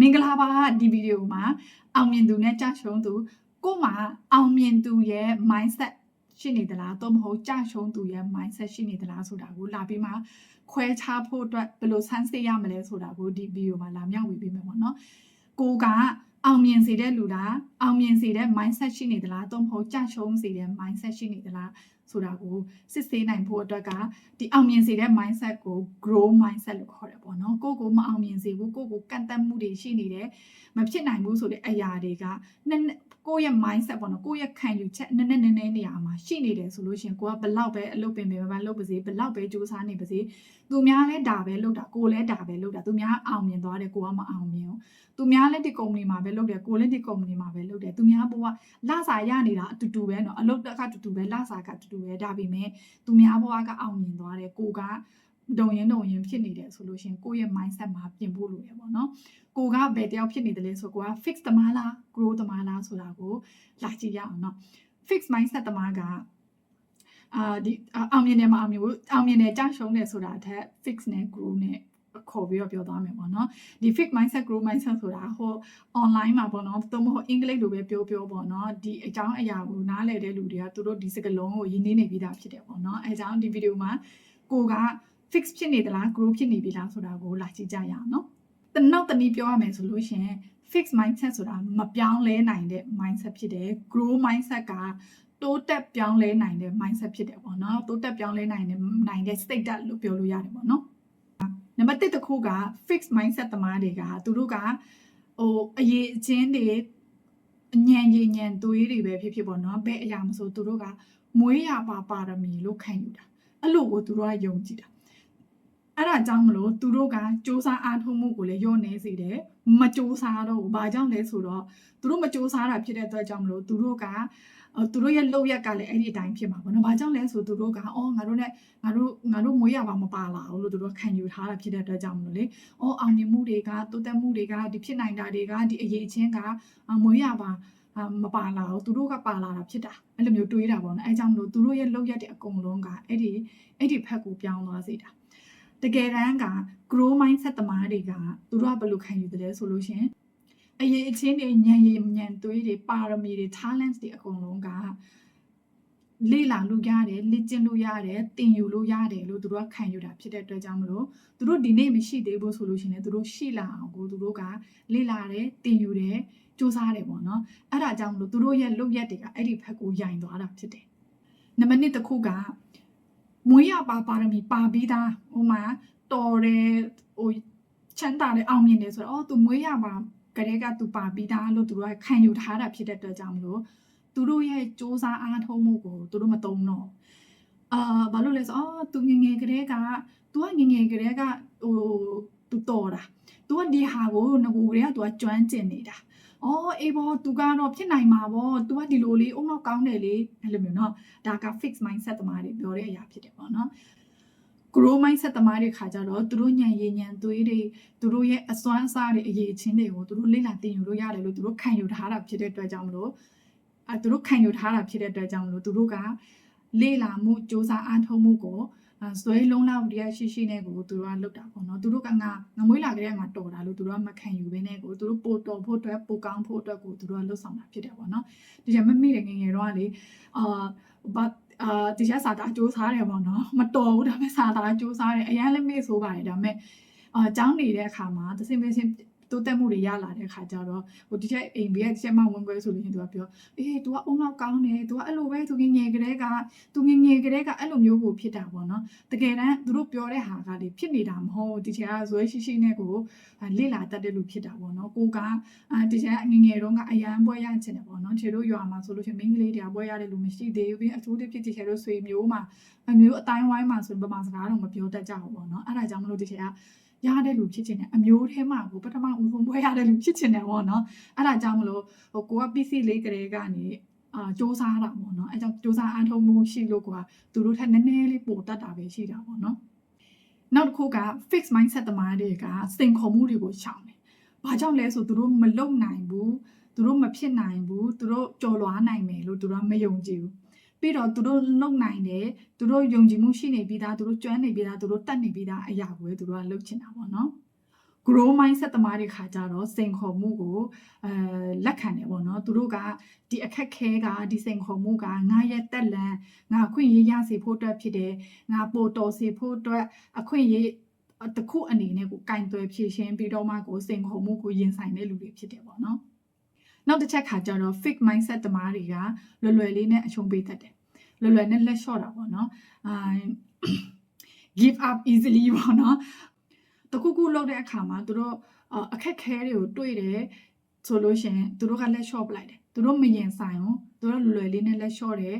မင်္ဂလာပါဒီဗီဒီယိုမှာအောင်မြင်သူနဲ့ကြာရှုံးသူကို့မှာအောင်မြင်သူရဲ့ mindset ရှိနေသလားတော့မဟုတ်ကြာရှုံးသူရဲ့ mindset ရှိနေသလားဆိုတာကိုလာပြီးမှခွဲခြားဖို့အတွက်ဘယ်လိုဆန်းစစ်ရမလဲဆိုတာကိုဒီဗီဒီယိုမှာလာမျှဝေပေးမယ်ပေါ့နော်ကိုကအောင်မြင်စေတဲ့လူလားအောင်မြင်စေတဲ့ mindset ရှိနေသလားတော့မဟုတ်ကြာရှုံးစေတဲ့ mindset ရှိနေသလား ဆိုတာကိုစစ်ဆေးနိုင်ဖို့အတွက်ကဒီအောင်မြင်စေတဲ့ mindset ကို grow mindset လို့ခေါ်တယ်ပေါ့နော်ကိုကိုမအောင်မြင်စေဘူးကိုကိုကန့်တက်မှုတွေရှိနေတယ်မဖြစ်နိုင်ဘူးဆိုတဲ့အရာတွေကနည်းနည်းကိုယ့်ရဲ့ mindset ပေါ့နော်ကိုယ့်ရဲ့ခံယူချက်နည်းနည်းနည်းနည်းနေရာမှာရှိနေတယ်ဆိုလို့ရှိရင်ကိုကဘလောက်ပဲအလုပ်ပင်ပင်ပန်းလုပ်ပါစေဘလောက်ပဲကြိုးစားနေပါစေသူများလဲဒါပဲလုပ်တာကိုလည်းဒါပဲလုပ်တာသူများအောင်မြင်သွားတယ်ကိုကမအောင်မြင်ဘူးသူများလည်းဒီကုမ္ပဏီမှာပဲလုပ်တယ်ကိုလည်းဒီကုမ္ပဏီမှာပဲလုပ်တယ်သူများဘဝလစာရနေတာအတူတူပဲเนาะအလုပ်တက်ကအတူတူပဲလစာကအတူတူပဲဒါပေမဲ့သူများဘဝကအောင်မြင်သွားတယ်ကိုက ဒုံရင်ဒုံရင်ဖြစ်နေတယ်ဆိုလို့ရှင်ကိုယ့်ရဲ့ mindset မှာပြင်ဖို့လိုရပေါ့နော်ကိုကဘယ်တယောက်ဖြစ်နေတယ်လဲဆိုကိုက fix တမားလား grow တမားလားဆိုတာကိုလာကြည့်ရအောင်နော် fix mindset တမားကအာဒီအောင်မြင်တယ်မအောင်မြင်ဘူးအောင်မြင်တယ်ကြရှုံးတယ်ဆိုတာအထက် fix နဲ့ grow နဲ့ခေါ်ပြီးတော့ပြောသွားမယ်ပေါ့နော်ဒီ fix mindset grow mindset ဆိုတာဟို online မှာပေါ့နော်သို့မဟုတ်အင်္ဂလိပ်လိုပဲပြောပြောပေါ့နော်ဒီအကြောင်းအရာကိုနားလည်တဲ့လူတွေကသူတို့ဒီစကားလုံးကိုရင်းနှီးနေပြီးသားဖြစ်တယ်ပေါ့နော်အဲကြောင့်ဒီဗီဒီယိုမှာကိုက fix ဖြစ်နေသလား grow ဖြစ်နေပြီလားဆိုတာကိုလာကြည့်ကြရအောင်နော်တနောက်တနည်းပြောရမယ်ဆိုလို့ရှိရင် fix mindset ဆိုတာမပြောင်းလဲနိုင်တဲ့ mindset ဖြစ်တယ် grow mindset ကတိုးတက်ပြောင်းလဲနိုင်တဲ့ mindset ဖြစ်တယ်ပေါ့နော်တိုးတက်ပြောင်းလဲနိုင်တဲ့နိုင်တဲ့ state လို့ပြောလို့ရတယ်ပေါ့နော်နံပါတ်1တစ်ခုက fix mindset တမားတွေကသူတို့ကဟိုအရေးအချင်းတွေအညံရည်ညံသွေးတွေပဲဖြစ်ဖြစ်ပေါ့နော်ဘယ်အရာမဆိုသူတို့ကမွေးရပါပါရမီလို့ခံယူတာအဲ့လိုကိုသူတို့ကယုံကြည်တာ အဲ့ဒါကြောင့်မလို့သူတို့ကစ조사အားထုတ်မှုကိုလည်းညှော့နေစေတယ်မစ조사တော့ဘူးဘာကြောင့်လဲဆိုတော့သူတို့မစ조사တာဖြစ်တဲ့အတွက်ကြောင့်မလို့သူတို့ကသူတို့ရဲ့လုပ်ရက်ကလည်းအဲ့ဒီအတိုင်းဖြစ်မှာပေါ့နော်။ဘာကြောင့်လဲဆိုသူတို့ကအော်ငါတို့နဲ့ငါတို့ငါတို့မွေးရပါမပါလာဘူးလို့သူတို့ခံယူထားတာဖြစ်တဲ့အတွက်ကြောင့်မလို့လေ။အော်အောင်မြင်မှုတွေကတိုးတက်မှုတွေကဒီဖြစ်နိုင်တာတွေကဒီအရေးချင်းကမွေးရပါအာမပါလာဘူးသူတို့ကပါလာတာဖြစ်တာအဲ့လိုမျိုးတွေးတာပေါ့နော်အဲကြောင့်မလို့သူတို့ရဲ့လောက်ရက်တဲ့အကုန်လုံးကအဲ့ဒီအဲ့ဒီဖက်ကိုပြောင်းသွားစေတာ တကယ်တမ်းက grow mindset တမားတွေကသူတို့ကဘယ်လိုခံယူတယ်လဲဆိုလို့ရှင်အရေးအချင်းတွေညံရည်ညံသွေးတွေပါရမီတွေ talents တွေအကုန်လုံးကလေ့လာလို့ရတယ်လေ့ကျင့်လို့ရတယ်သင်ယူလို့ရတယ်လို့သူတို့ကခံယူတာဖြစ်တဲ့အတွက်ကြောင့်မလို့သူတို့ဒီနေ့မရှိသေးဘူးဆိုလို့ရှိရင်သူတို့ရှိလာအောင်ကိုသူတို့ကလေ့လာတယ်သင်ယူတယ်စူးစမ်းတယ်ပေါ့နော်အဲ့ဒါကြောင့်မလို့သူတို့ရဲ့လုပ်ရက်တွေကအဲ့ဒီဘက်ကိုယိုင်သွားတာဖြစ်တယ်နံပါတ်1တစ်ခုက မွေးရပါပါရမီပါပြီးသားဟိုမှာတော်တယ်ဟိုချမ်းသာတယ်အောင်မြင်တယ်ဆိုတော့အော်သူမွေးရပါကလေးကသူပါပြီးသားလို့သူတို့ကခံယူထားတာဖြစ်တဲ့အတွက်ကြောင့်မလို့သူတို့ရဲ့စ조사အားထုတ်မှုကိုသူတို့မတုံးတော့အာဘာလို့လဲဆိုအော်သူငငယ်ကလေးကသူကငငယ်ကလေးကဟိုသူတော်တာသူကဒီဟာကိုငကိုကလေးကသူကကျွမ်းကျင်နေတာ။ အော်အေးဘောသူကတော့ဖြစ်နိုင်မှာပေါ့။ तू ကဒီလိုလေးအုံတော့ကောင်းတယ်လေအဲ့လိုမျိုးเนาะဒါက fix mindset တမားတွေပြောတဲ့အရာဖြစ်တယ်ပေါ့နော်။ grow mindset တမားတွေခါကြတော့သူတို့ညံရည်ညံသွေးတွေသူတို့ရဲ့အစွမ်းအစတွေအရေးချင်းတွေကိုသူတို့လေ့လာသင်ယူလို့ရတယ်လို့သူတို့ခံယူထားတာဖြစ်တဲ့အတွက်ကြောင့်မလို့အဲသူတို့ခံယူထားတာဖြစ်တဲ့အတွက်ကြောင့်မလို့သူတို့ကလေ့လာမှုစ조사အားထုတ်မှုကို ဇွဲလုံးလောက်တရားရှိရှိနဲ့ကိုသူတို့ကလုတ်တာပေါ့နော်သူတို့ကငါငမွေးလာကြတဲ့ငါတော်တာလို့သူတို့ကမခံယူဘဲနဲ့ကိုသူတို့ပိုတော်ဖို့အတွက်ပိုကောင်းဖို့အတွက်ကိုသူတို့ကလှုပ်ဆောင်တာဖြစ်တယ်ပေါ့နော်ဒီကြမမိတယ်ငငယ်တော့ကလေအာဘာအာဒီချက်စာတာစူးစားတယ်ပေါ့နော်မတော်ဘူးဒါပေမဲ့စာတာစူးစားတယ်အရင်လည်းမေ့ဆိုးပါတယ်ဒါပေမဲ့အာကျောင်းနေတဲ့အခါမှာသစင်မစင် တိုးတက်မှုတွေရလာတဲ့ခါကျတော့ဟိုဒီချက်အိမ်ဘေးကဒီချက်မှဝင်ခွဲဆိုလို့ရှင်သူကပြောအေး तू ကအုံနောက်ကောင်းတယ် तू ကအဲ့လိုပဲ तू ငငယ်ကလေးက तू ငငယ်ကလေးကအဲ့လိုမျိုးကိုဖြစ်တာပေါ့နော်တကယ်တမ်းသူတို့ပြောတဲ့ဟာကလေဖြစ်နေတာမဟုတ်ဒီချက်ကဇွဲရှိရှိနဲ့ကိုလေ့လာတတ်တဲ့လူဖြစ်တာပေါ့နော်ကိုကအာဒီချက်ငငယ်တုန်းကအရန်ပွဲရချင်တယ်ပေါ့နော်ခြေတို့ရွာမှာဆိုလို့ရှင်မိန်းကလေးတွေကပွဲရတဲ့လူမရှိသေးဘူးပြီးအထူးတစ်ဖြစ်ဒီချက်တို့ဆွေမျိုးမှာအမျိုးအတိုင်းဝိုင်းမှာဆိုဗမာစကားတော့မပြောတတ်ကြဘူးပေါ့နော်အဲ့ဒါကြောင့်မလို့ဒီချက်က ရတဲ့လူဖြစ်ချင်တယ်အမျိုးထဲမှာကိုပထမဦးဆုံးပွဲရတဲ့လူဖြစ်ချင်တယ်ပေါ့နော်အဲ့ဒါကြောင့်မလို့ဟိုကိုက PC လေးကလေးကနေအာစ조사တာပေါ့နော်အဲကြောင့်စ조사အားထုတ်မှုရှိလို့ကွာသူတို့ထက်နည်းနည်းလေးပိုတတ်တာပဲရှိတာပေါ့နော်နောက်တစ်ခုက fix mindset တမားတွေကစိန်ခေါ်မှုတွေကိုရှောင်တယ်။ဘာကြောင့်လဲဆိုသူတို့မလုံနိုင်ဘူးသူတို့မဖြစ်နိုင်ဘူးသူတို့ကြော်လွားနိုင်မယ်လို့သူတို့မယုံကြည်ဘူး ပြီးတော့သူတို့လုံနိုင်တယ်သူတို့ယုံကြည်မှုရှိနေပြီးသားသူတို့ကျွမ်းနေပြီးသားသူတို့တတ်နေပြီးသားအရာကိုပဲသူတို့ကလုပ်ချင်တာပေါ့နော် grow mindset သမားတွေခါကြတော့စိန်ခေါ်မှုကိုအဲလက်ခံတယ်ပေါ့နော်သူတို့ကဒီအခက်ခဲကဒီစိန်ခေါ်မှုကငါရဲ့တက်လန်ငါအခွင့်အရေးရစေဖို့အတွက်ဖြစ်တယ်ငါပိုတော်စေဖို့အတွက်အခွင့်အရေးတစ်ခုအနေနဲ့ကိုကင်သွယ်ဖြည့်ရှင်းပြီးတော့မှကိုစိန်ခေါ်မှုကိုရင်ဆိုင်တဲ့လူတွေဖြစ်တယ်ပေါ့နော် နောက်တစ်ချက်ခါကြတော့ fix mindset သမားတွေကလွယ်လွယ်လေးနဲ့အရှုံးပေးတတ်တယ်လွယ်လွယ်နဲ့လက်လျှော့တာပေါ့နော်အာ give up easily ပေါ့နော်တခုခုလုပ်တဲ့အခါမှာသူတို့အခက်ခဲတွေကိုတွေ့တယ်ဆိုလို့ရှိရင်သူတို့ကလက်လျှော့ပလိုက်တယ်သူတို့မရင်ဆိုင်ဘူးသူတို့လွယ်လေးနဲ့လက်လျှော့တယ်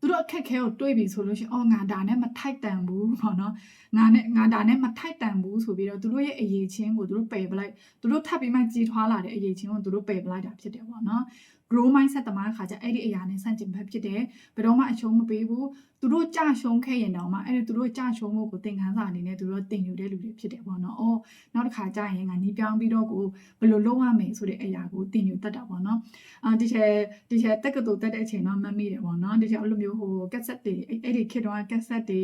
သူတို့အခက်ခဲကိုတွေးပြီဆိုလို့ရှိရင်အော်ငါဒါနဲ့မထိုက်တန်ဘူးပေါ့နော်ငါနဲ့ငါဒါနဲ့မထိုက်တန်ဘူးဆိုပြီးတော့သူတို့ရဲ့အရေးချင်းကိုသူတို့ပယ်ပလိုက်သူတို့ထပ်ပြီးမှကြီးထွားလာတဲ့အရေးချင်းကိုသူတို့ပယ်ပလိုက်တာဖြစ်တယ်ပေါ့နော် grow mindset တမန်ခါကျအဲ့ဒီအရာနဲ့ဆန့်ကျင်ဘက်ဖြစ်တယ်ဘယ်တော့မှအရှုံးမပေးဘူး သူတို့ကြရှုံးခဲ့ရင်တော့မှအဲ့ဒီသူတို့ကြရှုံးမှုကိုသင်ခန်းစာအနေနဲ့သူတို့တင်ယူတဲ့လူတွေဖြစ်တယ်ပေါ့နော်။အော်နောက်တစ်ခါကျရင်ငါနီးပြောင်းပြီးတော့ကိုဘယ်လိုလုပ်ရမယ်ဆိုတဲ့အရာကိုတင်ယူတတ်တာပေါ့နော်။အာဒီချေဒီချေတက်ကတူတက်တဲ့အချိန်တော့မမိတယ်ပေါ့နော်။ဒီချေအဲ့လိုမျိုးဟို cassette တွေအဲ့ဒီခစ်တော့ cassette တွေ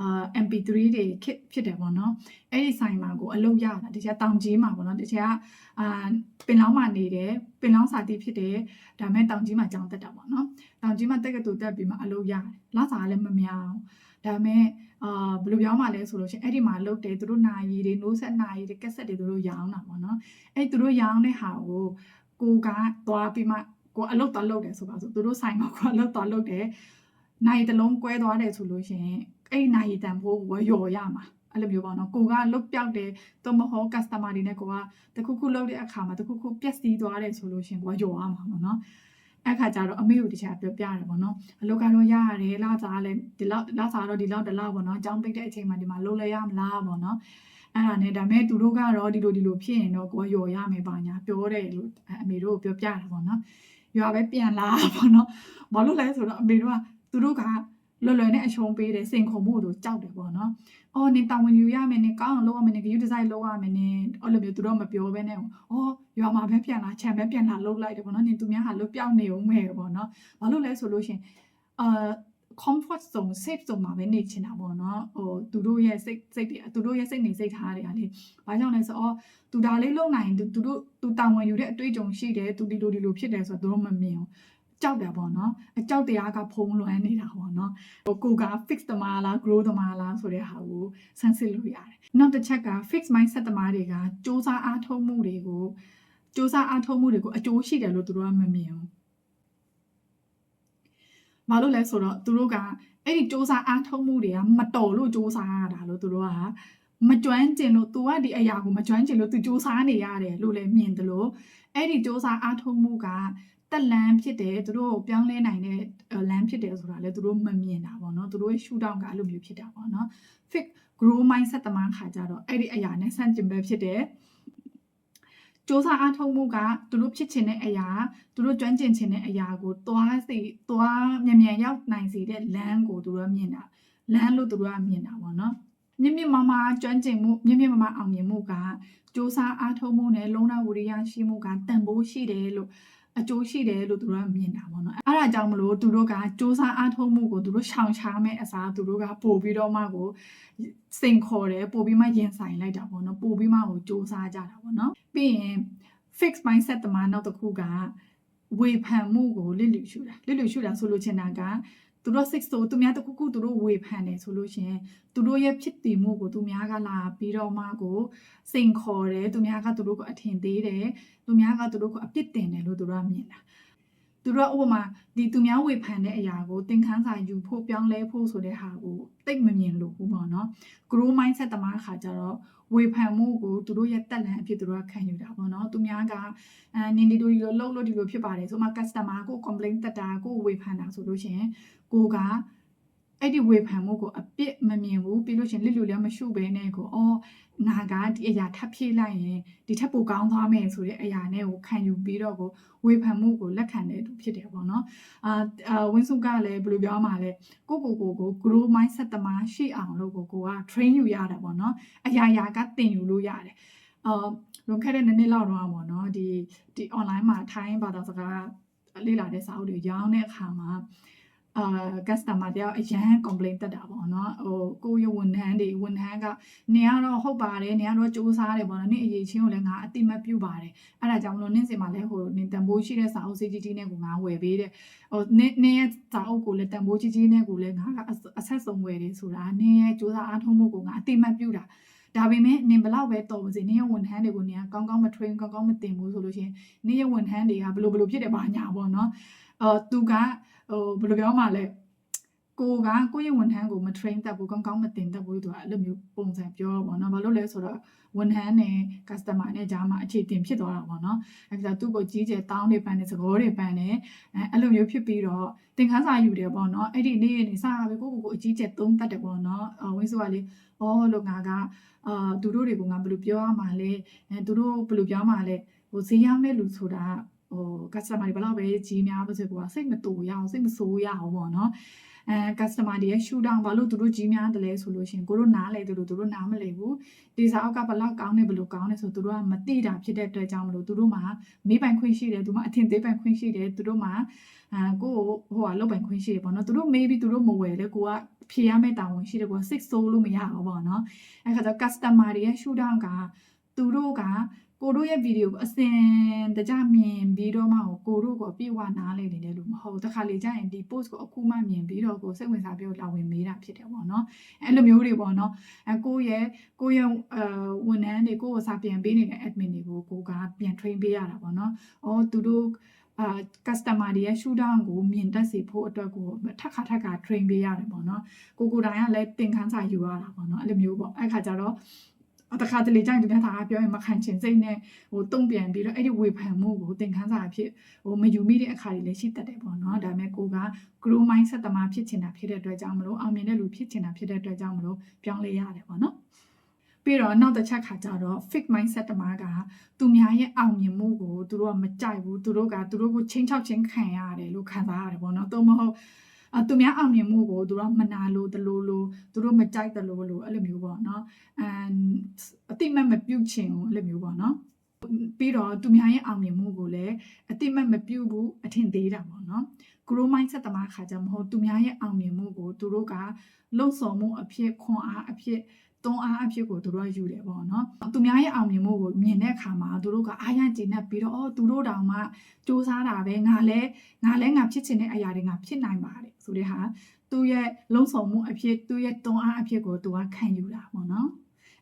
အာ MP3 တွေခစ်ဖြစ်တယ်ပေါ့နော်။အဲ့ဒီဆိုင်မှာကိုအလုပ်ရတာဒီချေတောင်ကြီးမှာပေါ့နော်။ဒီချေကအာပင်လောင်းမှာနေတယ်ပင်လောင်းစာတိဖြစ်တယ်ဒါမဲ့တောင်ကြီးမှာကြောင်းတက်တာပေါ့နော် တောင်ကြီးမှာတက်ကတူတက်ပြီးမှအလုပ်ရတယ်လာစာလည်းမများဒါမဲ့အာဘယ်လိုပြောင်းမှလဲဆိုလို့ရှိရင်အဲ့ဒီမှာလုတ်တယ်သူတို့နာရီတွေနိုးဆက်နာရီတွေကက်ဆက်တွေသူတို့ရောင်းတာပေါ့နော်အဲ့သူတို့ရောင်းတဲ့ဟာကိုကိုကသွားပြီးမှကိုအလုတ်သွားလုတ်တယ်ဆိုပါဆိုသူတို့ဆိုင်မှာကိုအလုတ်သွားလုတ်တယ်နိုင်တလုံးကွဲသွားတယ်ဆိုလို့ရှိရင်အဲ့နိုင်တန်ဖို့ဝရော်ရမှာအဲ့လိုမျိုးပေါ့နော်ကိုကလုတ်ပြောက်တယ်သို့မဟုတ် customer တွေနဲ့ကိုကတခုခုလုတ်တဲ့အခါမှာတခုခုပျက်စီးသွားတယ်ဆိုလို့ရှင်ကိုကယော်ရမှာပေါ့နော် အဲ့ခါကျတော့အမေကိုတခြားပြောပြရတယ်ပေါ့နော်အလုပ်ကတော့ရရတယ်လာစားလည်းဒီလောက်လာစားတော့ဒီလောက်တလောက်ပေါ့နော်အကြောင်းပိတ်တဲ့အချိန်မှာဒီမှာလုပ်လဲရမလားပေါ့နော်အဲ့ဒါနဲ့ဒါမဲ့သူတို့ကတော့ဒီလိုဒီလိုဖြစ်ရင်တော့ကိုကယော်ရမယ်ပါညာပြောတယ်လို့အမေတို့ကိုပြောပြတာပေါ့နော်ရွာပဲပြန်လာပေါ့နော်ဘာလို့လဲဆိုတော့အမေတို့ကသူတို့က လွယ်လွယ်နဲ့အရှုံးပေးတယ်စင်ခုံမှုတို့ကြောက်တယ်ပေါ့နော်။အော်နေတာဝန်ယူရမယ်နေကောင်းအောင်လုပ်ရမယ်နေ view design လုပ်ရမယ်နေအဲ့လိုမျိုးသူတို့မပြောဘဲနဲ့။အော်ရွာမှာပဲပြန်လာခြံပဲပြန်လာလုပ်လိုက်တယ်ပေါ့နော်။နေသူများဟာလွတ်ပြောင်းနေအောင်မယ်ပေါ့နော်။ဘာလို့လဲဆိုလို့ရှင်အာ comfort zone safe zone မှာပဲနေချင်တာပေါ့နော်ဟိုသူတို့ရဲ့စိတ်စိတ်တွေသူတို့ရဲ့စိတ်နေစိတ်ထားတွေကလေဘာကြောင့်လဲဆိုတော့သူဒါလေးလုံနိုင်သူတို့သူတာဝန်ယူတဲ့အတွေ့အကြုံရှိတယ်သူဒီလိုဒီလိုဖြစ်တယ်ဆိုတော့သူတို့မမြင်ဘူး ကြောက်တယ်ပေါ့နော်အကြောက်တရားကဖုံးလွှမ်းနေတာပေါ့နော်ဟိုကိုက fix တမားလား grow တမားလားဆိုတဲ့ဟာကိုဆန်းစစ်လို့ရတယ်နောက်တစ်ချက်က fix mindset တမားတွေကစူးစမ်းအားထုတ်မှုတွေကိုစူးစမ်းအားထုတ်မှုတွေကိုအကျိုးရှိတယ်လို့သူတို့ကမမြင်ဘူးဘာလို့လဲဆိုတော့သူတို့ကအဲ့ဒီစူးစမ်းအားထုတ်မှုတွေကမတော်လို့စူးစမ်းရတာလို့သူတို့ကမကျွမ်းကျင်လို့ तू ကဒီအရာကိုမကျွမ်းကျင်လို့ तू စူးစမ်းနေရတယ်လို့လည်းမြင်တယ်လို့အဲ့ဒီစူးစမ်းအားထုတ်မှုက တက်လန်းဖြစ်တယ်သူတို့ပြောင်းလဲနိုင်တဲ့လမ်းဖြစ်တယ်ဆိုတာလည်းသူတို့မမြင်တာပေါ့နော်သူတို့ရဲ့ shoot down ကအဲ့လိုမျိုးဖြစ်တာပေါ့နော် fix grow mindset တမန်ခါကြတော့အဲ့ဒီအရာနဲ့ဆန့်ကျင်ဘက်ဖြစ်တယ်စ조사အားထုတ်မှုကသူတို့ဖြစ်ချင်တဲ့အရာသူတို့ကျွမ်းကျင်ချင်တဲ့အရာကိုသွားစီသွားမြန်မြန်ရောက်နိုင်စေတဲ့လမ်းကိုသူတို့မြင်တာလမ်းလို့သူတို့ကမြင်တာပေါ့နော်မြင့်မြင့်မာမာကျွမ်းကျင်မှုမြင့်မြင့်မာမာအောင်မြင်မှုကစ조사အားထုတ်မှုနဲ့လုံလဝရိယရှိမှုကတန်ဖိုးရှိတယ်လို့ အကျိုးရှိတယ်လို့သူတို့ကမြင်တာပေါ့နော်အဲ့ဒါကြောင့်မလို့သူတို့ကစ조사အားထုတ်မှုကိုသူတို့ရှောင်ရှားမဲ့အစားသူတို့ကပို့ပြီးတော့မှကိုစိန်ခေါ်တယ်ပို့ပြီးမှရင်ဆိုင်လိုက်တာပေါ့နော်ပို့ပြီးမှကိုစ조사ကြတာပေါ့နော်ပြီးရင် fix mindset တမနောက်တစ်ခုကဝေဖန်မှုကိုလစ်လျူရှုတာလစ်လျူရှုတာဆိုလိုချင်တာက သူတို့ six ဆိုသူများတခုခုသူတို့ဝေဖန်တယ်ဆိုလို့ရှိရင်သူတို့ရဲ့ဖြစ်တည်မှုကိုသူများကလာပြီးတော့မှကိုစိန်ခေါ်တယ်သူများကသူတို့ကိုအထင်သေးတယ်သူများကသူတို့ကိုအပြစ်တင်တယ်လို့သူတို့ကမြင်တာ သူတို့ကဥပမာဒီသူများဝေဖန်တဲ့အရာကိုသင်ခန်းစာယူဖို့ပြောင်းလဲဖို့ဆိုတဲ့ဟာကိုတိတ်မမြင်လို့ဘူးပေါ့နော် grow mindset တမခါကြတော့ဝေဖန်မှုကိုသူတို့ရဲ့တက်လန်အဖြစ်သူတို့ကခံယူတာပေါ့နော်သူများကအဲနင်ဒီလိုဒီလိုလှုပ်လို့ဒီလိုဖြစ်ပါတယ်ဆိုမှ customer ကို complaint တက်တာကိုဝေဖန်တာဆိုလို့ရှိရင်ကိုက အဲ့ဒီဝေဖန်မှုကိုအပြစ်မမြင်ဘူးပြီးလို့ရှင်လစ်လူလည်းမရှုဘဲနဲ့ကိုအော်ငါကဒီအရာထပ်ဖြည့်လိုက်ရင်ဒီထပ်ပိုကောင်းသွားမယ်ဆိုတဲ့အရာနဲ့ကိုခံယူပြီးတော့ကိုဝေဖန်မှုကိုလက်ခံတဲ့သူဖြစ်တယ်ပေါ့နော်အာဝင်းစုကလည်းဘယ်လိုပြောမှာလဲကိုကိုကိုကို grow mindset တမရှိအောင်လို့ကိုကိုက train ယူရတာပေါ့နော်အရာရာကသင်ယူလို့ရတယ်အာလွန်ခဲ့တဲ့နှစ်နှစ်လောက်တော့ပေါ့နော်ဒီဒီ online မှာထိုင်းဘာသာစကားလေ့လာတဲ့စာအုပ်တွေရောင်းတဲ့အခါမှာ အာ customer တယောက်အရန် complaint တက်တာပေါ့နော်ဟိုကိုရဝန်ထမ်းတွေဝန်ထမ်းကနေကတော့ဟုတ်ပါတယ်နေကတော့စူးစားတယ်ပေါ့နော်နင့်အရေးချင်းကိုလည်းငါအတိမတ်ပြုပါတယ်အဲ့ဒါကြောင့်မလို့နင့်စင်မှာလည်းဟိုနင်တန်ဖိုးရှိတဲ့စာအုပ်စီကြီးကြီးနဲ့ကိုငါဝယ်ပေးတယ်ဟိုနင့်နင့်ရဲ့စာအုပ်ကိုလည်းတန်ဖိုးကြီးကြီးနဲ့ကိုလည်းငါကအဆက်ဆုံးဝယ်တယ်ဆိုတာနင့်ရဲ့စူးစားအားထုတ်မှုကိုငါအတိမတ်ပြုတာဒါပေမဲ့နင်ဘလောက်ပဲတော်ပါစေနင်ရဲ့ဝန်ထမ်းတွေကိုနင်ကကောင်းကောင်းမ train ကောင်းကောင်းမသင်ဘူးဆိုလို့ရှိရင်နင်ရဲ့ဝန်ထမ်းတွေကဘလို့ဘလို့ဖြစ်တယ်ပါညာပေါ့နော်အော်သူက ဟိုဘယ်လိုပြောမှလဲကိုကကိုယ့်ရဲ့ဝန်ထမ်းကိုမ train တတ်ဘူးကောင်းကောင်းမသင်တတ်ဘူးသူကအဲ့လိုမျိုးပုံစံပြောပေါ့နော်ဘာလို့လဲဆိုတော့ဝန်ထမ်းနဲ့ customer နဲ့ကြားမှာအခြေတင်ဖြစ်သွားတာပေါ့နော်အဲ့ဒါသူ့ကိုကြီးကျယ်တောင်းတွေပန်တယ်သဘောတွေပန်တယ်အဲအဲ့လိုမျိုးဖြစ်ပြီးတော့သင်ခန်းစာယူတယ်ပေါ့နော်အဲ့ဒီနေ့နေစပဲကိုကိုကိုအကြီးကျယ်သုံးတတ်တယ်ပေါ့နော်ဝင်းဆိုကလေအော်လို့ငါကအာသူတို့တွေကိုငါဘယ်လိုပြောရမှာလဲအဲသူတို့ဘယ်လိုပြောမှာလဲဟိုဈေးရောက်တဲ့လူဆိုတာ ဟို customer တွေဘယ်လောက်ပဲကြီးများပါစေကွာစိတ်မတူရအောင်စိတ်မဆိုးရအောင်ပေါ့နော်အဲ customer တွေရဲ့ shoot down ဘာလို့သူတို့ကြီးများတယ်လဲဆိုလို့ရှင်ကိုတို့နားလေသူတို့သူတို့နားမလဲဘူးဒီစာအုပ်ကဘလောက်ကောင်းနေဘလို့ကောင်းနေဆိုသူတို့ကမသိတာဖြစ်တဲ့အတွက်ကြောင့်မလို့သူတို့မှာမေးပိုင်ခွင့်ရှိတယ်သူမှအထင်သေးပိုင်ခွင့်ရှိတယ်သူတို့မှာအာကိုဟိုကလောက်ပိုင်ခွင့်ရှိတယ်ပေါ့နော်သူတို့ maybe သူတို့မဝယ်လေကိုကဖြေရမယ့်တာဝန်ရှိတယ်ကွာ six soul လို့မရအောင်ပေါ့နော်အဲ့ခါကျ customer တွေရဲ့ shoot down ကသူတို့က ကိုတို့ရဲ့ဗီဒီယိုအစင်တကြမြင်ပြီးတော့မှကိုတို့ကိုပြေဝနားလေနေတဲ့လူမဟုတ်တခါလေကြာရင်ဒီ post ကိုအခုမှမြင်ပြီးတော့ကိုစိတ်ဝင်စားပြီးတော့လာဝင်မေးတာဖြစ်တယ်ပေါ့နော်အဲ့လိုမျိုးတွေပေါ့နော်အဲကိုရဲ့ကိုရဲ့အဲဝန်ထမ်းတွေကိုစာပြန်ပေးနေတဲ့ admin တွေကိုကိုကပြန် train ပေးရတာပေါ့နော်အော်သူတို့အာ customer တွေရဲ့ shoot down ကိုမြင်တတ်စေဖို့အတွက်ကိုထပ်ခါထပ်ခါ train ပေးရတယ်ပေါ့နော်ကိုကိုတိုင်ကလည်းသင်ခန်းစာယူရတာပေါ့နော်အဲ့လိုမျိုးပေါ့အဲ့ခါကျတော့ တခါတလေကြိုင်တူတဲ့သားပြောရင်မခံချင်စိတ်နဲ့ဟိုတုံ့ပြန်ပြီးတော့အဲ့ဒီဝေဖန်မှုကိုသင်ခန်းစာအဖြစ်ဟိုမယူမိတဲ့အခါတွေလည်းရှိတတ်တယ်ပေါ့နော်ဒါပေမဲ့ကိုက grow mindset တမဖြစ်ချင်တာဖြစ်တဲ့အတွက်ကြောင့်မလို့အောင်မြင်တဲ့လူဖြစ်ချင်တာဖြစ်တဲ့အတွက်ကြောင့်မလို့ပြောင်းလဲရတယ်ပေါ့နော်ပြီးတော့နောက်တစ်ချက်ခါကျတော့ fix mindset တမကသူများရဲ့အောင်မြင်မှုကိုသူတို့ကမကြိုက်ဘူးသူတို့ကသူတို့ကိုချင်းချောက်ချင်းခံရတယ်လို့ခံစားရတယ်ပေါ့နော်သို့မဟုတ် အသူများအောင်မြင်မှုကိုသူတို့မနာလို့တလို့လို့သူတို့မကြိုက်တလို့လို့အဲ့လိုမျိုးပေါ့နော်အမ်အတိမတ်မပြုတ်ချင်ဘူးအဲ့လိုမျိုးပေါ့နော်ပြီးတော့သူများရဲ့အောင်မြင်မှုကိုလည်းအတိမတ်မပြုတ်ဘူးအထင်သေးတာပေါ့နော် grow mindset တမခါကြမဟုတ်သူများရဲ့အောင်မြင်မှုကိုသူတို့ကလုံဆောင်မှုအဖြစ်ခွန်အားအဖြစ် တွန်းအားအဖြစ်ကိုသူတို့ကယူတယ်ပေါ့နော်သူများရဲ့အောင်မြင်မှုကိုမြင်တဲ့အခါမှာသူတို့ကအားရကျဉ်နဲ့ပြီးတော့အော်သူတို့တောင်မှစူးစမ်းတာပဲငါလဲငါလဲငါဖြစ်ချင်တဲ့အရာတွေငါဖြစ်နိုင်ပါတယ်ဆိုတဲ့ဟာသူရဲ့လုံဆောင်မှုအဖြစ်သူရဲ့တွန်းအားအဖြစ်ကိုသူကခံယူတာပေါ့နော်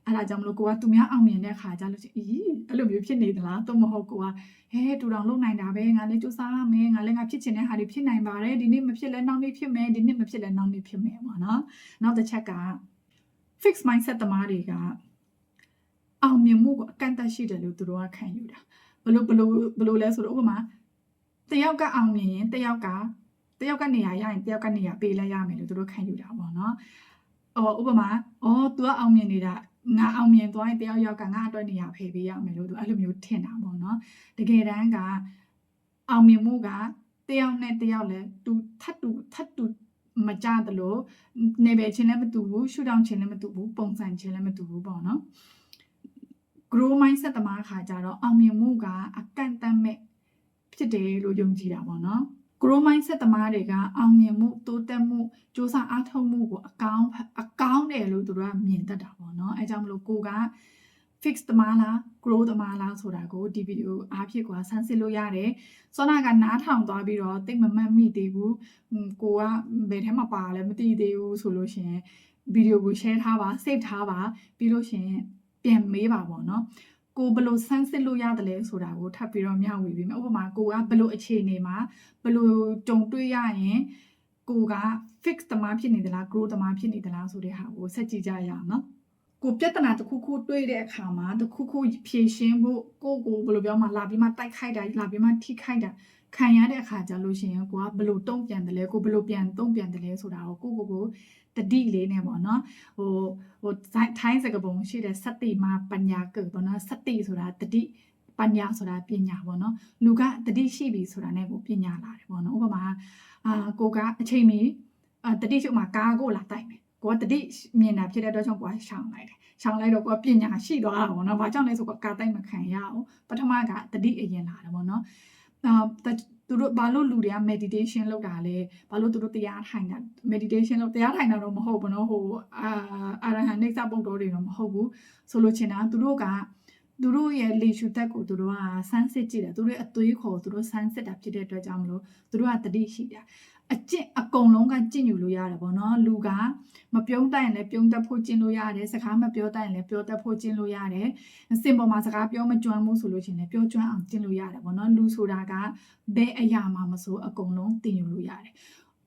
အဲ့ဒါကြောင့်မလို့ကိုကသူများအောင်မြင်တဲ့ခါကျလို့ရှိရင်咦အဲ့လိုမျိုးဖြစ်နေသလားသို့မဟုတ်ကိုကဟဲတူတောင်လုံနိုင်တာပဲငါလည်းစူးစမ်းရမယ်ငါလည်းငါဖြစ်ချင်တဲ့ဟာတွေဖြစ်နိုင်ပါတယ်ဒီနေ့မဖြစ်လဲနောက်နေ့ဖြစ်မယ်ဒီနေ့မဖြစ်လဲနောက်နေ့ဖြစ်မယ်ပေါ့နော်နောက်တစ်ချက်က fix mindset တမားတွေကအောင်မြင်မှုကိုအကန့်အသတ်ရှိတယ်လို့သူတို့ကခံယူတာဘလို့ဘလို့ဘလို့လဲဆိုတော့ဥပမာတယောက်ကအောင်မြင်ရင်တယောက်ကတယောက်ကနေရာရရင်တယောက်ကနေရာပေးလိုက်ရမယ်လို့သူတို့ခံယူတာပေါ့နော်အော်ဥပမာအော် तू ကအောင်မြင်နေတာငါအောင်မြင်သွားရင်တယောက်ယောက်ကငါအတွက်နေရာဖယ်ပေးရမယ်လို့သူအဲ့လိုမျိုးထင်တာပေါ့နော်တကယ်တမ်းကအောင်မြင်မှုကတယောက်နဲ့တယောက်လဲသူထပ်တူထပ်တူ မကြသလိုနေပဲချင်းလည်းမတူဘူးရှူတောင်ချင်းလည်းမတူဘူးပုံစံချင်းလည်းမတူဘူးပေါ့နော် grow mindset တမားခါကြတော့အောင်မြင်မှုကအကန့်အသတ်မဲ့ဖြစ်တယ်လို့ယုံကြည်တာပေါ့နော် grow mindset တမားတွေကအောင်မြင်မှုတိုးတက်မှုစ조사အားထုတ်မှုကိုအကောင်းအကောင်းတယ်လို့သူတို့ကမြင်တတ်တာပေါ့နော်အဲကြောင့်မလို့ကိုက fix တမားလား grow တမားလားဆိုတာကိုဒီဗီဒီယိုအားဖြင့်ကွာဆန်းစစ်လို့ရတယ်။စောနာကနားထောင်သွားပြီးတော့တိတ်မမှတ်မိသေးဘူး။ကိုကဘယ်ထဲမှာပါလဲမသိသေးဘူးဆိုလို့ရှိရင်ဗီဒီယိုကို share ထားပါ save ထားပါပြီးလို့ရှိရင်ပြန်မေးပါပေါ့နော်။ကိုဘယ်လိုဆန်းစစ်လို့ရတယ်လဲဆိုတာကိုထပ်ပြီးတော့မျှဝေပေးမယ်။ဥပမာကိုကဘယ်လိုအခြေအနေမှာဘယ်လိုကြုံတွေ့ရရင်ကိုက fix တမားဖြစ်နေသလား grow တမားဖြစ်နေသလားဆိုတဲ့ဟာကိုဆက်ကြည့်ကြရအောင်နော်။ ကိုပြဿနာတစ်ခုခုတွေ့တဲ့အခါမှာတစ်ခုခုဖြေရှင်းဖို့ကိုကိုဘယ်လိုပြောမှလာပြီးမှတိုက်ခိုက်တာလာပြီးမှထိခိုက်တာခံရတဲ့အခါကျလို့ရှိရင်ကိုကဘယ်လိုတုံ့ပြန်တယ်လဲကိုဘယ်လိုပြန်တုံ့ပြန်တယ်လဲဆိုတာကိုကိုကိုကိုတတိလေးနဲ့ပေါ့နော်ဟိုဟိုထိုင်းစကားပုံရှိတဲ့စတိမှာပညာကပေါ့နော်စတိဆိုတာတတိပညာဆိုတာပညာပေါ့နော်လူကတတိရှိပြီဆိုတာနဲ့ကိုပညာလာတယ်ပေါ့နော်ဥပမာအာကိုကအချိန်မီအာတတိချုပ်မှာကားကိုလာတိုက်မယ် ကိုကတတိမြင်တာဖြစ်တဲ့အတွက်ကြောင့်ကိုကရှောင်လိုက်တယ်ရှောင်လိုက်တော့ကိုကပညာရှိသွားတာပေါ့နော်ဘာကြောင့်လဲဆိုတော့ကာတိုက်မခံရအောင်ပထမကတတိအရင်လာတယ်ပေါ့နော်အာသူတို့ဘာလို့လူတွေက meditation လုပ်တာလဲဘာလို့သူတို့တရားထိုင်တာ meditation လုပ်တရားထိုင်တာတော့မဟုတ်ဘူးနော်ဟိုအာအာရဟံနေစာပုဒ်တော်တွေတော့မဟုတ်ဘူးဆိုလို့ချင်တာသူတို့ကသူတို့ရဲ့လေရှုသက်ကိုသူတို့ကဆန်းစစ်ကြည့်တယ်သူတို့အသွေးခေါ်သူတို့ဆန်းစစ်တာဖြစ်တဲ့အတွက်ကြောင့်မလို့သူတို့ကတတိရှိတာ အကျင့်အကုန်လုံးကကျင့်ယူလို့ရတယ်ပေါ့နော်လူကမပြုံးတတ်ရင်လည်းပြုံးတတ်ဖို့ကျင့်လို့ရတယ်စကားမပြောတတ်ရင်လည်းပြောတတ်ဖို့ကျင့်လို့ရတယ်စင်ပေါ်မှာစကားပြောမကျွမ်းဘူးဆိုလို့ရှိရင်လည်းပြောကျွမ်းအောင်ကျင့်လို့ရတယ်ပေါ့နော်လူဆိုတာကဘယ်အရာမှမဆိုအကုန်လုံးသင်ယူလို့ရတယ်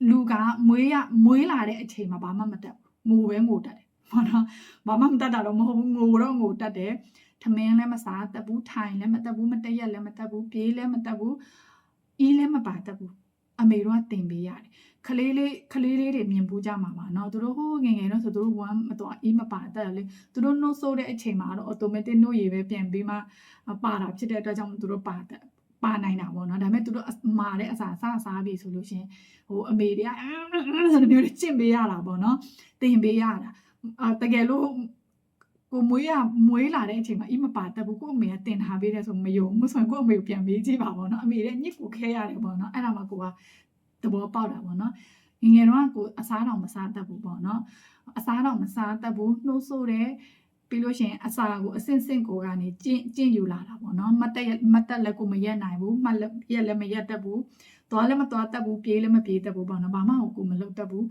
လူကမွေးရမွေးလာတဲ့အချိန်မှာဘာမှမတတ်ဘူးငိုပဲငိုတတ်တယ်ပေါ့နော်ဘာမှမတတ်တာတော့မဟုတ်ဘူးငိုတော့ငိုတတ်တယ်ထမင်းလည်းမစားတတ်ဘူးထိုင်လည်းမတတ်ဘူးမတည့်ရက်လည်းမတတ်ဘူးပြေးလည်းမတတ်ဘူးအီးလည်းမပါတတ်ဘူး အမေတို့ကတင်ပေးရတယ်ခလေးလေးခလေးလေးတွေမြင်ပူးကြမှာပါเนาะသူတို့ဟိုးငယ်ငယ်တော့ဆိုသူတို့ဝမ်းမတော်အီးမပါတတ်လေသူတို့နှုတ်ဆိုးတဲ့အချိန်မှာတော့ automatic နှုတ်ရည်ပဲပြန်ပြီးမှပါတာဖြစ်တဲ့အတွက်ကြောင့်သူတို့ပါတတ်ပါနိုင်တာပေါ့နော်ဒါပေမဲ့သူတို့မာတဲ့အစာစားစားပြီဆိုလို့ရှင်ဟိုအမေတွေကဆိုလိုမျိုးကျင့်ပေးရတာပေါ့နော်တင်ပေးရတာအာတကယ်လို့ ကိုမွေးရမွေးလာတဲ့အချိန်မှာအီမပါတတ်ဘူးကိုအမေကတင်ထားပေးတယ်ဆိုမယုံဘူးဆိုရင်ကိုအမေကိုပြန်ပေးကြည့်ပါပေါ့နော်အမေရဲ့ညစ်ကိုခဲရတယ်ပေါ့နော်အဲ့ဒါမှကိုကသဘောပေါက်တာပေါ့နော်ငငယ်တော့ကိုအစားတော်မစားတတ်ဘူးပေါ့နော်အစားတော်မစားတတ်ဘူးနှိုးဆိုးတယ်ပြီးလို့ရှိရင်အစာကိုအစင်စင်ကိုကနေကျင့်ကျင့်ယူလာတာပေါ့နော်မတက်မတက်လည်းကိုမရက်နိုင်ဘူးမရက်လည်းမရက်တတ်ဘူး သွားလည်းမသွားတတ်ဘူးပြေးလည်းမပြေးတတ်ဘူးပေါ့နော်ဘာမှကိုမလုပ်တတ်ဘူး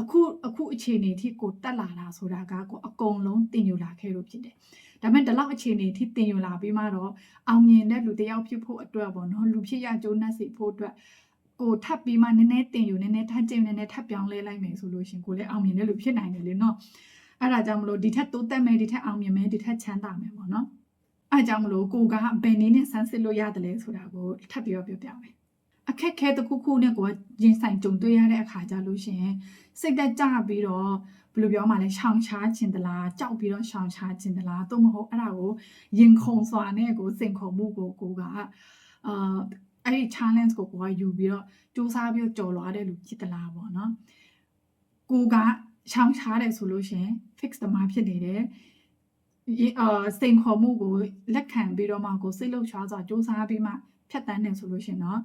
အခုအခုအခြေအနေထိကိုတက်လာတာဆိုတာကကိုအကုန်လုံးတင်ယူလာခဲ့လို့ဖြစ်တယ်ဒါပေမဲ့ဒီလောက်အခြေအနေထိတင်ယူလာပြီးမှတော့အောင်မြင်တဲ့လူတစ်ယောက်ဖြစ်ဖို့အတွက်ပေါ့နော်လူဖြစ်ရကျိုးနှက်စီဖို့အတွက်ကိုထပ်ပြီးမှနည်းနည်းတင်ယူနည်းနည်းထပ်ကျင့်နည်းနည်းထပ်ပြောင်းလဲလိုက်မယ်ဆိုလို့ရှင်ကိုလည်းအောင်မြင်တဲ့လူဖြစ်နိုင်တယ်လေနော်အဲ့ဒါကြောင့်မလို့ဒီထက်တိုးတက်မယ်ဒီထက်အောင်မြင်မယ်ဒီထက်ချမ်းသာမယ်ပေါ့နော်အဲ့ကြောင့်မလို့ကိုကဘယ်နည်းနဲ့ဆန်းစစ်လို့ရတယ်လဲဆိုတာကိုထပ်ပြီးတော့ပြောပြမယ် အခက်ခဲတစ်ခုခုနဲ့ကိုကရင်ဆိုင်ကြုံတွေ့ရတဲ့အခါကြလို့ရှင်စိတ်သက်ကြပြီးတော့ဘယ်လိုပြောမှလဲရှောင်ရှားခြင်းတလားကြောက်ပြီးတော့ရှောင်ရှားခြင်းတလားသို့မဟုတ်အဲ့ဒါကိုရင်ခုန်စွာနဲ့ကိုစိန်ခုန်မှုကိုကိုကအာအဲ့ဒီ challenge ကိုကိုကယူပြီးတော့စူးစမ်းပြီးတော့ကြော်လွားတဲ့လူဖြစ်တလားပေါ့နော်ကိုကရှောင်ရှားတယ်ဆိုလို့ရှင် fix တမဖြစ်နေတယ်အာစိန်ခေါ်မှုကိုလက်ခံပြီးတော့မှကိုစိတ်လှုပ်ရှားစွာစူးစမ်းပြီးမှဖြတ်တန်းတယ်ဆိုလို့ရှင်เนาะ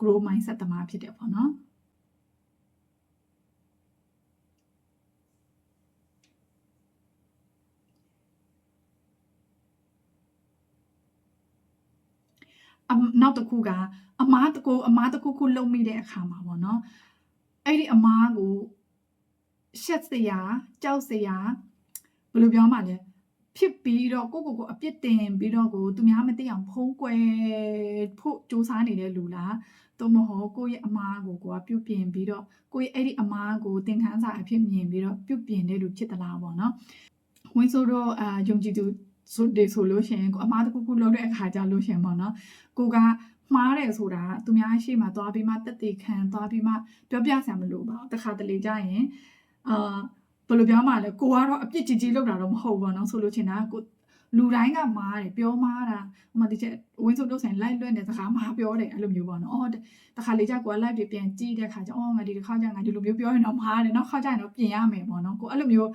grow mindset တမဖြစ်တယ်ပေါ့နော်အနောက်တစ်ခုကအမားတကူအမားတကူခုလုံမိတဲ့အခါမှာပေါ့နော်အဲ့ဒီအမားကိုရှက်စရာကြောက်စရာဘယ်လိုပြောမှလဲ ဖြစ်ပြီးတော့ကိုကိုကိုအပြစ်တင်ပြီးတော့ကိုသူများမသိအောင်ဖုံးကွယ်ဖို့စူးစမ်းနေတဲ့လူလားသို့မဟုတ်ကိုရဲ့အမားကိုကိုကပြုတ်ပြင်ပြီးတော့ကိုရဲ့အဲ့ဒီအမားကိုသင်ခန်းစာအဖြစ်မြင်ပြီးတော့ပြုတ်ပြင်တဲ့လူဖြစ်သလားပေါ့နော်ဝင်းဆိုတော့အာယုံကြည်သူဆိုဒီဆိုလို့ရှိရင်ကိုအမားတစ်ခုခုလုပ်တဲ့အခါကြလို့ရှိရင်ပေါ့နော်ကိုကမှားတယ်ဆိုတာသူများရှိမှသွားပြီးမှတက်တေခံသွားပြီးမှပြောပြဆံမလို့ပါတခါတလေကြရင်အာ ဘယ်လိုပြောမှလဲကိုကတော့အပြစ်ကြီးကြီးလုပ်တာတော့မဟုတ်ဘူးเนาะဆိုလို့ချင်တာကိုလူတိုင်းကမားတယ်ပြောမားတာဟိုမှာဒီချက်ဝင်းစုပ်တော့ဆိုင်လိုက်လွတ်နေစကားမားပြောတယ်အဲ့လိုမျိုးပေါ့နော်အော်တခါလေကြာကိုက live တွေပြန်ကြည့်တဲ့ခါကျအော်ငါဒီတစ်ခါကျငါဒီလိုမျိုးပြောရင်တော့မားတယ်နောက်ခါကျရင်တော့ပြင်ရမယ်ပေါ့နော်ကိုအဲ့လိုမျိုး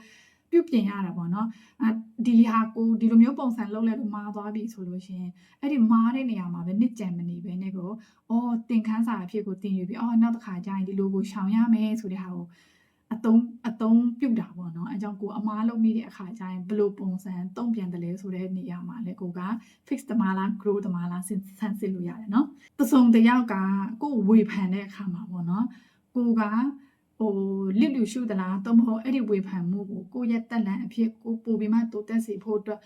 ပြုတ်ပြင်ရတာပေါ့နော်အဲဒီဟာကိုဒီလိုမျိုးပုံစံလုပ်လဲလို့မားသွားပြီဆိုလို့ရှင်အဲ့ဒီမားတဲ့နေရာမှာပဲနှစ်ကြံမနေပဲနဲ့ကိုအော်တင်ခန်းစာအဖြစ်ကိုတင်ယူပြီးအော်နောက်တစ်ခါကျရင်ဒီလိုကိုရှောင်ရမယ်ဆိုတဲ့ဟာကို အတုံးအတုံးပြုတ်တာပေါ့နော်အဲကြောင့်ကိုအမားလုပ်မိတဲ့အခါကျရင်ဘယ်လိုပုံစံတုံ့ပြန်တယ်လဲဆိုတဲ့နေရာမှာလဲကိုက fix တမလား grow တမလားဆန်းစစ်လို့ရတယ်နော်တစုံတယောက်ကကိုဝေဖန်တဲ့အခါမှာပေါ့နော်ကိုကဟိုလစ်လူရှုသလားတော့မဟုတ်အဲ့ဒီဝေဖန်မှုကိုကိုရဲ့တက်လန်အဖြစ်ကိုပို့ပြီးမှတိုးတက်စေဖို့အတွက်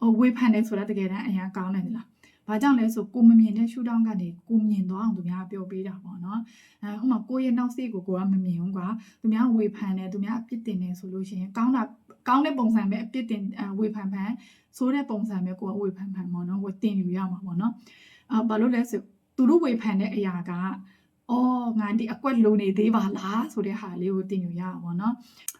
ဟိုဝေဖန်တယ်ဆိုတာတကယ်တမ်းအရင်ကောင်းတယ်လား ဘာကြောင့်လဲဆိုကိုမမြင်တဲ့ရှုထောင့်ကနေကိုမြင်သွားအောင်သူများပြောပေးတာပေါ့နော်အဲဟိုမှာကိုရဲ့နောက်စိတ်ကိုကိုကမမြင်ဘူးကွာသူများဝေဖန်တယ်သူများအပြစ်တင်တယ်ဆိုလို့ရှိရင်ကောင်းတာကောင်းတဲ့ပုံစံပဲအပြစ်တင်ဝေဖန်ဖန်ဆိုးတဲ့ပုံစံပဲကိုကဝေဖန်ဖန်ပေါ့နော်ကိုတင်ယူရမှာပေါ့နော်အာဘာလို့လဲဆိုသူတို့ဝေဖန်တဲ့အရာက အော်ငါဒီအကွက်လိုနေသေးပါလားဆိုတဲ့ဟာလေးကိုတင်ယူရအောင်ပေါ့နော်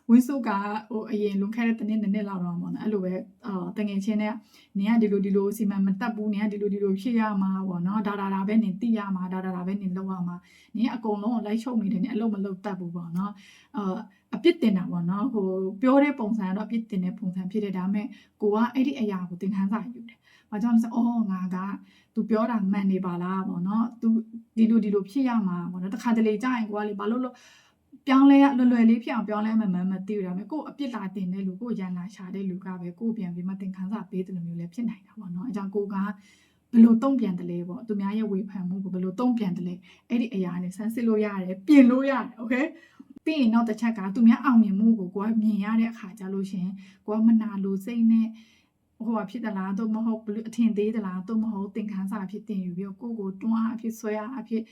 ဝင်းစုကဟိုအရင်လွန်ခဲ့တဲ့တနေ့နှစ်နှစ်လောက်တော့ပေါ့နော်အဲ့လိုပဲအာတငယ်ချင်းနဲ့နင်ကဒီလိုဒီလိုစီမံမတက်ဘူးနင်ကဒီလိုဒီလိုဖြစ်ရမှာပေါ့နော်ဒါဒါဒါပဲနင်သိရမှာဒါဒါဒါပဲနင်လုပ်ရမှာနင်အကုန်လုံးလိုက်ချုပ်နေတယ်နင်အလုပ်မလုပ်တတ်ဘူးပေါ့နော်အာအပြစ်တင်တာပေါ့နော်ဟိုပြောတဲ့ပုံစံကတော့အပြစ်တင်တဲ့ပုံစံဖြစ်တယ်ဒါပေမဲ့ကိုကအဲ့ဒီအရာကိုသင်ခန်းစာယူတယ် ဘာကြောင့်လဲဆိုအော်ငါက तू ပြောတာမှန်နေပါလားပေါ့နော် तू ဒီလိုဒီလိုဖြစ်ရမှာပေါ့နော်တခါတလေကြာရင်ကိုကလေဘာလို့လို့ပြောင်းလဲရလွယ်လွယ်လေးဖြစ်အောင်ပြောင်းလဲမှမှန်မသိဘူးဒါပေမဲ့ကို့အပြစ်လာတင်တဲ့လူကို့ရန်လာရှာတဲ့လူကပဲကို့ပြန်ပြီးမှသင်ခန်းစာပေးတဲ့လူမျိုးလည်းဖြစ်နိုင်တာပေါ့နော်အကြောင်းကိုကဘယ်လိုတုံ့ပြန်တယ်လဲပေါ့သူများရဲ့ဝေဖန်မှုကိုဘယ်လိုတုံ့ပြန်တယ်လဲအဲ့ဒီအရာနဲ့ဆန်းစစ်လို့ရတယ်ပြင်လို့ရတယ်โอเคပြီးရင်နောက်တစ်ချက်ကသူများအောင်မြင်မှုကိုကိုကမြင်ရတဲ့အခါကျလို့ရှရင်ကိုကမနာလိုစိတ်နဲ့ ဟိုဟာဖြစ်သလားတော့မဟုတ်ဘလို့အထင်သေးသလားတော့မဟုတ်သင်ခန်းစာအဖြစ်တင်ယူပြီးတော့ကိုယ့်ကိုတွန်းအားအဖြစ်ဆွဲအားအဖြစ်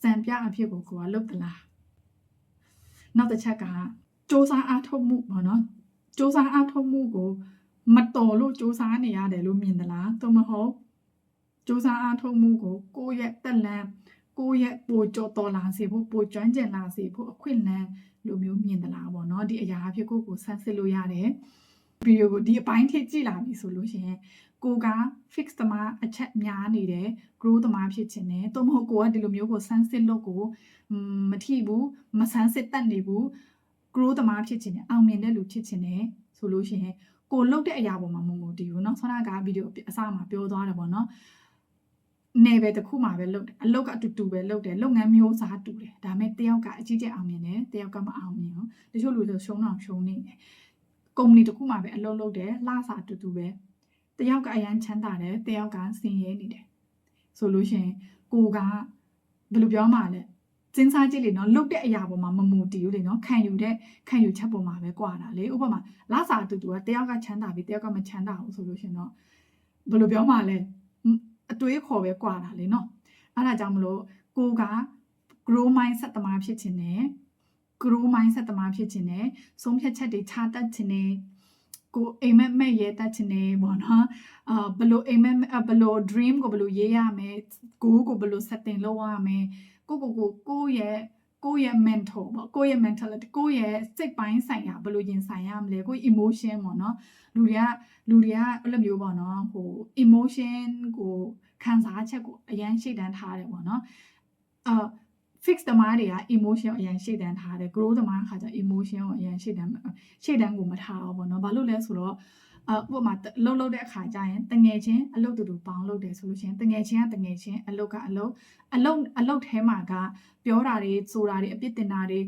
စံပြအဖြစ်ကိုကိုကလုပ်သလားနောက်တစ်ချက်ကစ조사အားထုတ်မှုပေါ့နော်စ조사အားထုတ်မှုကိုမတော်လို့စ조사နေရတယ်လို့မြင်သလားတော့မဟုတ်စ조사အားထုတ်မှုကိုကိုယ့်ရဲ့တက်လန့်ကိုယ့်ရဲ့ပိုကြော်တော်လာစေဖို့ပိုကျွမ်းကျင်လာစေဖို့အခွင့်အလမ်းလိုမျိုးမြင်သလားပေါ့နော်ဒီအရာအဖြစ်ကိုယ့်ကိုဆန်းစစ်လို့ရတယ် ဗီဒီယိုကိုဒီအပိုင်းထိကြည့်လာပြီဆိုလို့ရှိရင်ကိုက fix သမားအချက်များနေတယ် grow သမားဖြစ်ခြင်းနဲ့သို့မဟုတ်ကိုကဒီလိုမျိုးကိုဆန်းစစ်လို့ကိုမထိဘူးမဆန်းစစ်တတ်နေဘူး grow သမားဖြစ်ခြင်းနဲ့အောင်မြင်တဲ့လူဖြစ်ခြင်းနဲ့ဆိုလို့ရှိရင်ကိုလုပ်တဲ့အရာပေါ်မှာမမူတည်ဘူးเนาะဆောနာကဗီဒီယိုအစမှာပြောသွားတယ်ပေါ့เนาะနေပဲတစ်ခုမှပဲလုပ်တယ်အလုပ်ကအတူတူပဲလုပ်တယ်လုပ်ငန်းမျိုးစားတူတယ်ဒါပေမဲ့တယောက်ကအကြီးကျယ်အောင်မြင်တယ်တယောက်ကမအောင်မြင်ဘူးတချို့လူဆိုရှုံးအောင်ရှုံးနေတယ် ကုမ္ပဏီတစ်ခုမှပဲအလုပ်လုပ်တယ်လှစာတူတူပဲတယောက်ကအရန်ချမ်းသာတယ်တယောက်ကစင်ရဲနေတယ်ဆိုလို့ရှိရင်ကိုကဘယ်လိုပြောမှလဲစဉ်းစားကြည့်လေနော်လုတ်တဲ့အရာပေါ်မှာမမူတည်ဘူးလေနော်ခံယူတဲ့ခံယူချက်ပေါ်မှာပဲကွာတာလေဥပမာလာစာတူတူကတယောက်ကချမ်းသာပြီးတယောက်ကမချမ်းသာဘူးဆိုလို့ရှင်တော့ဘယ်လိုပြောမှလဲအတွေးခေါ်ပဲကွာတာလေနော်အဲ့ဒါကြောင့်မလို့ကိုက grow mindset တမားဖြစ်ခြင်းနဲ့ grow mindset တမားဖြစ်ခြင်းနဲ့ဆုံးဖြတ်ချက်တွေချတတ်ခြင်းနဲ့ကိုအိမ်မက်မဲ့ရဲတတ်ခြင်းနဲ့ပေါ့နော်အာဘယ်လိုအိမ်မက်ဘယ်လို dream ကိုဘယ်လိုရေးရမလဲကိုကိုဘယ်လို setting လုပ်ရမလဲကိုကိုကိုကိုရဲ့ကိုယ့်ရဲ့ mental ပေါ့ကိုယ့်ရဲ့ mentality ကိုယ့်ရဲ့စိတ်ပိုင်းဆိုင်ရာဘယ်လိုရင်ဆိုင်ရမလဲကိုယ့် emotion ပေါ့နော်လူတွေကလူတွေကအဲ့လိုမျိုးပေါ့နော်ဟို emotion ကိုခံစားချက်ကိုအရန်ရှိတန်းထားတယ်ပေါ့နော်အာ fix သမားတွေက emotion အရင်ရှေ့တန်းထားတယ် grow သမားခါကျ emotion ကိုအရင်ရှေ့တန်းရှေ့တန်းကိုမထားအောင်ပေါ့နော်ဘာလို့လဲဆိုတော့အဥပမာလှုပ်လှုပ်တဲ့အခါကျရင်တငယ်ချင်းအလုပ်တူတူပေါင်းလုပ်တယ်ဆိုလို့ရှိရင်တငယ်ချင်းကတငယ်ချင်းအလုပ်ကအလုပ်အလုပ်အလုပ်ထဲမှာကပြောတာတွေဆိုတာတွေအပြစ်တင်တာတွေ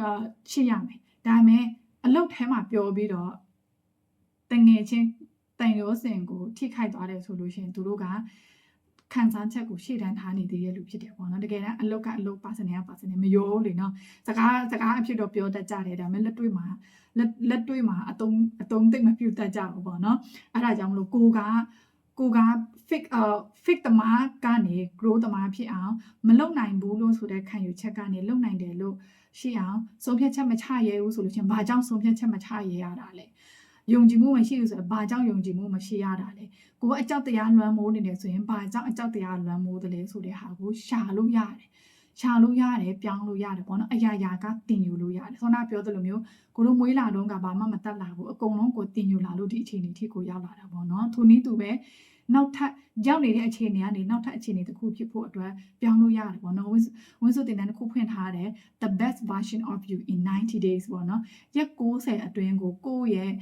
အာရှိရမယ်ဒါပေမဲ့အလုပ်ထဲမှာပြောပြီးတော့တငယ်ချင်းတန်ရောစင်ကိုထိခိုက်သွားတယ်ဆိုလို့ရှိရင်သူတို့က ခံစားချက်ကိုရှေ့တန်းထားနေသေးတဲ့လူဖြစ်တယ်ပေါ့နော်တကယ်တမ်းအလုတ်ကအလုတ်ပါစနေကပါစနေမရောလေနော်စကားစကားအဖြစ်တော့ပြောတတ်ကြတယ်ဒါပေမဲ့လက်တွေ့မှာလက်လက်တွေ့မှာအတုံးအတုံးသိမ့်မပြူတတ်ကြဘူးပေါ့နော်အဲ့ဒါကြောင့်မလို့ကိုကကိုက fix အ fix တမားကနေ grow တမားဖြစ်အောင်မလုံနိုင်ဘူးလို့ဆိုတဲ့ခံယူချက်ကနေလုံနိုင်တယ်လို့ရှိအောင်ဆုံးဖြတ်ချက်မချရဲဘူးဆိုလို့ချင်းဘာကြောင့်ဆုံးဖြတ်ချက်မချရဲရတာလဲ ယုံကြည်မှုမရှိဘူးဆိုတော့ဘာကြောင့်ယုံကြည်မှုမရှိရတာလဲကိုကအကြောက်တရားလွမ်းမိုးနေတယ်ဆိုရင်ဘာကြောင့်အကြောက်တရားလွမ်းမိုးတယ်လဲဆိုတဲ့ဟာကိုရှာလို့ရတယ်ရှာလို့ရတယ်ပြောင်းလို့ရတယ်ပေါ့နော်အရာရာကတင်ယူလို့ရတယ်ဆောနာပြောသလိုမျိုးကိုတို့မွေးလာတော့ကဘာမှမတက်လာဘူးအကုန်လုံးကိုတင်ယူလာလို့ဒီအခြေအနေထိကိုရောက်လာတာပေါ့နော်ထိုနည်းသူပဲ နောက်ထပ်ရောက်နေတဲ့အခြေအနေကနေနောက်ထပ်အခြေအနေတစ်ခုဖြစ်ဖို့အတွက်ပြောင်းလို့ရတယ်ပေါ့နော်ဝင်းစုတင်တဲ့တစ်ခုဖွင့်ထားတယ် the best version of you in 90 days ပေါ့နော်ရက်60အတွင်းကိုကိုယ့်ရဲ့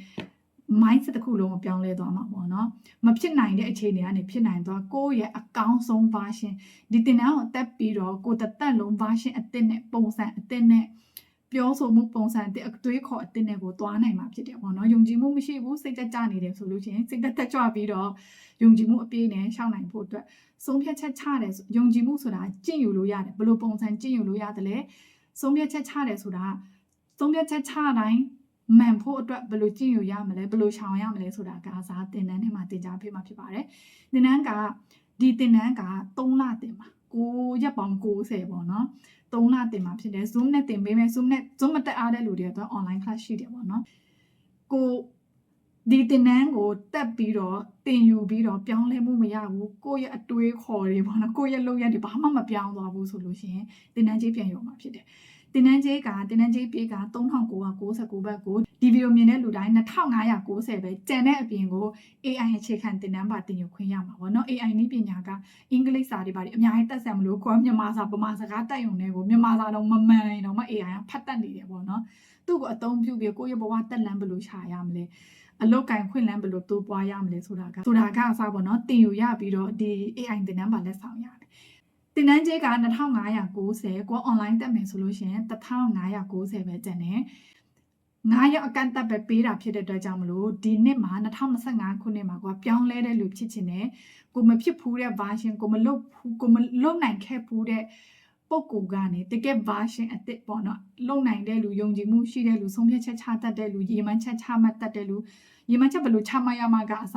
mindset တစ်ခုလုံးကိုပြောင်းလဲသွားမှာပေါ့နော်မဖြစ်နိုင်တဲ့အခြေအနေကနေဖြစ်နိုင်သွားကိုယ့်ရဲ့အကောင်းဆုံး version ဒီတင်တန်းကိုတက်ပြီးတော့ကိုယ်တက်လုံး version အသစ်နဲ့ပုံစံအသစ်နဲ့ ပြောဆိုမှုပုံစံအသစ်အတွေးခေါ်အသစ်နဲ့ကိုသွားနိုင်မှာဖြစ်တယ်ပေါ့နော်ယုံကြည်မှုမရှိဘူးစိတ်တက်ကြနေတယ်ဆိုလို့ချင်းစိတ်တက်တက်ကြွပြီးတော့ယုံကြည်မှုအပြည့်နဲ့ရှောက်နိုင်ဖို့အတွက်ဆုံးဖြတ်ချက်ချတယ်ယုံကြည်မှုဆိုတာကျင့်ယူလို့ရတယ်ဘယ်လိုပုံစံကျင့်ယူလို့ရတယ်လဲဆုံးဖြတ်ချက်ချတယ်ဆိုတာဆုံးဖြတ်ချက်ချတိုင်းမှန်ဖို့အတွက်ဘယ်လိုကြည့်ယူရမလဲဘယ်လိုရှောင်ရမလဲဆိုတာကစားတင်တန်းထဲမှာတင်ကြားပေးမှာဖြစ်ပါတယ်။တင်တန်းကဒီတင်တန်းက3လတင်မှာ 9ရက်ပေါင်း90ပေါ့နော်။3လတင်မှာဖြစ်တယ် Zoom နဲ့တင်ပေးမယ် Zoom နဲ့ Zoom မတက်အားတဲ့လူတွေကတော့ online class ရှိတယ်ပေါ့နော်။ကိုဒီတင်နန်းကိုတက်ပြီးတော့တင်ယူပြီးတော့ပြောင်းလဲမှုမရဘူးကိုယ့်ရဲ့အတွေးခေါ်တွေပေါ့နော်ကိုယ့်ရဲ့လုပ်ရက်တွေဘာမှမပြောင်းသွားဘူးဆိုလို့ရှိရင်တင်နန်းကြီးပြန်ရုံမှာဖြစ်တယ် တင်နန်းကြီးကတင်နန်းကြီးပြေးက3999ဘတ်ကိုဒီဗီဒီယိုမြင်တဲ့လူတိုင်း2590ပဲကြံတဲ့အပြင်ကို AI အခြေခံတင်နန်းပါတင်ယူခွင့်ရမှာပေါ့နော် AI နည်းပညာကအင်္ဂလိပ်စာတွေပါတယ်အများကြီးတက်ဆံမလို့ကိုယ်မြန်မာစာပမာစကားတက်ရုံနဲ့ကိုမြန်မာစာတော့မမှန်ရင်တော့မ AI ကဖတ်တတ်နေတယ်ပေါ့နော်သူ့ကိုအသုံးပြုပြီးကိုယ့်ရဲ့ဘဝတက်လန်းဘယ်လိုရှာရမလဲအလောက်ကင်ခွင့်လန်းဘယ်လိုတိုးပွားရမလဲဆိုတာကဆိုတာကအစားပေါ့နော်တင်ယူရပြီးတော့ဒီ AI တင်နန်းပါလက်ဆောင်ရတယ် တင်နန်းကျဲက2590ကို online တက်မယ်ဆိုလို့ရှိရင်1590ပဲကျန်တယ်9ရက်အကန့်အသတ်ပဲပေးတာဖြစ်တဲ့အတွက်ကြောင့်မလို့ဒီနှစ်မှာ2025ခုနှစ်မှာကွာပြောင်းလဲတဲ့လူဖြစ်ချင်တယ်ကိုမဖြစ်ဘူးတဲ့ version ကိုမလုတ်ဘူးကိုမလုတ်နိုင်ခဲ့ဘူးတဲ့ပုံကူကနေတကယ် version အစ်စ်ပေါ့နော်လုံနိုင်တဲ့လူယုံကြည်မှုရှိတဲ့လူဆုံးဖြတ်ချက်ချတတ်တဲ့လူရေမှန်းချက်ချမှတ်တတ်တဲ့လူရေမှန်းချက်ဘယ်လိုချမှတ်ရမှာကအစ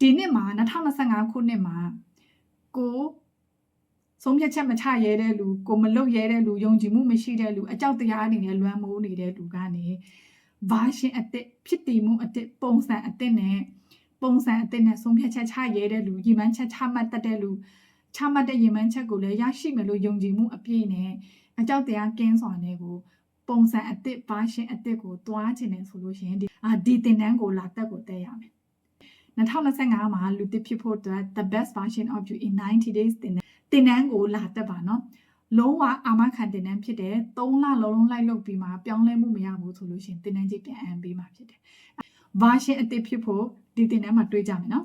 ဒီနှစ်မှာ2025ခုနှစ်မှာကို ဆုံးဖြတ်ချက်မချရဲတဲ့လူကိုမလုတ်ရဲတဲ့လူယုံကြည်မှုမရှိတဲ့လူအကြောက်တရားအနေနဲ့လွမ်းမိုးနေတဲ့လူကနေ version အစ်စ်ဖြစ်တည်မှုအစ်စ်ပုံစံအစ်စ်နဲ့ပုံစံအစ်စ်နဲ့ဆုံးဖြတ်ချက်ချရဲတဲ့လူရေမှန်းချက်ချမှတ်တတ်တဲ့လူချမှတ်တဲ့ရေမှန်းချက်ကိုလည်းရရှိမယ်လို့ယုံကြည်မှုအပြည့်နဲ့အကြောက်တရားကင်းစွာနဲ့ကိုပုံစံအစ်စ် version အစ်စ်ကိုတွားချင်တယ်ဆိုလို့ရှိရင်ဒီအာဒီတင်တန်းကိုလာတက်ကိုတက်ရမယ်2025မှာလူတစ်ဖြစ်ဖို့အတွက် the best version of you in 90 days တင် တန်းတင်တန်းကိုလာတက်ပါနော်လုံးဝအာမခံတင်တန်းဖြစ်တယ်3လလုံးလုံးလိုက်လုပ်ပြီးမှပြောင်းလဲမှုမရဘူးဆိုလို့ရှိရင်တင်တန်းကြီးပြန်အမ်းပေးမှာဖြစ်တယ် version အစ်စ်ဖြစ်ဖို့ဒီတင်တန်းမှာတွေးကြမယ်နော်